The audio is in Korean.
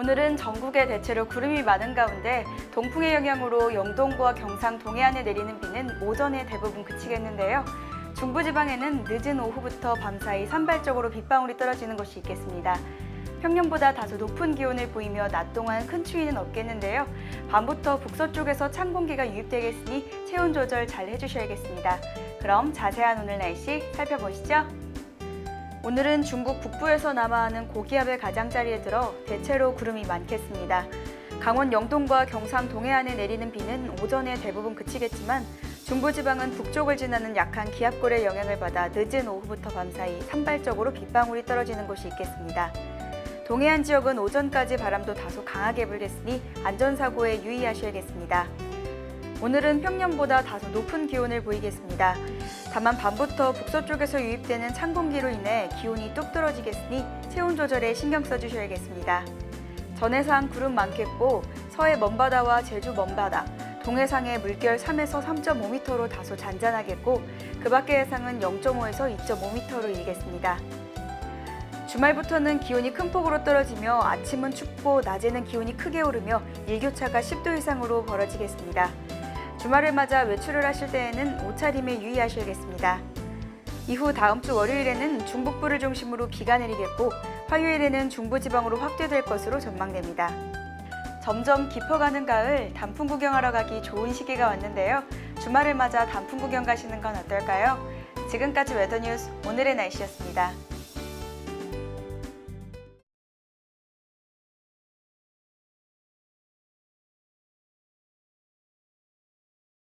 오늘은 전국에 대체로 구름이 많은 가운데 동풍의 영향으로 영동과 경상 동해안에 내리는 비는 오전에 대부분 그치겠는데요. 중부지방에는 늦은 오후부터 밤사이 산발적으로 빗방울이 떨어지는 곳이 있겠습니다. 평년보다 다소 높은 기온을 보이며 낮 동안 큰 추위는 없겠는데요. 밤부터 북서쪽에서 찬 공기가 유입되겠으니 체온 조절 잘 해주셔야겠습니다. 그럼 자세한 오늘 날씨 살펴보시죠. 오늘은 중국 북부에서 남하하는 고기압의 가장자리에 들어 대체로 구름이 많겠습니다. 강원 영동과 경상 동해안에 내리는 비는 오전에 대부분 그치겠지만 중부지방은 북쪽을 지나는 약한 기압골의 영향을 받아 늦은 오후부터 밤사이 산발적으로 빗방울이 떨어지는 곳이 있겠습니다. 동해안 지역은 오전까지 바람도 다소 강하게 불겠으니 안전사고에 유의하셔야겠습니다. 오늘은 평년보다 다소 높은 기온을 보이겠습니다. 다만 밤부터 북서쪽에서 유입되는 찬 공기로 인해 기온이 뚝 떨어지겠으니 체온 조절에 신경 써주셔야겠습니다. 전해상 구름 많겠고 서해 먼바다와 제주 먼바다, 동해상의 물결 3에서 3.5m로 다소 잔잔하겠고 그 밖의 해상은 0.5에서 2.5m로 일겠습니다. 주말부터는 기온이 큰 폭으로 떨어지며 아침은 춥고 낮에는 기온이 크게 오르며 일교차가 10도 이상으로 벌어지겠습니다. 주말을 맞아 외출을 하실 때에는 옷차림에 유의하셔야겠습니다. 이후 다음 주 월요일에는 중북부를 중심으로 비가 내리겠고 화요일에는 중부지방으로 확대될 것으로 전망됩니다. 점점 깊어가는 가을 단풍 구경하러 가기 좋은 시기가 왔는데요. 주말을 맞아 단풍 구경 가시는 건 어떨까요? 지금까지 웨더뉴스 오늘의 날씨였습니다.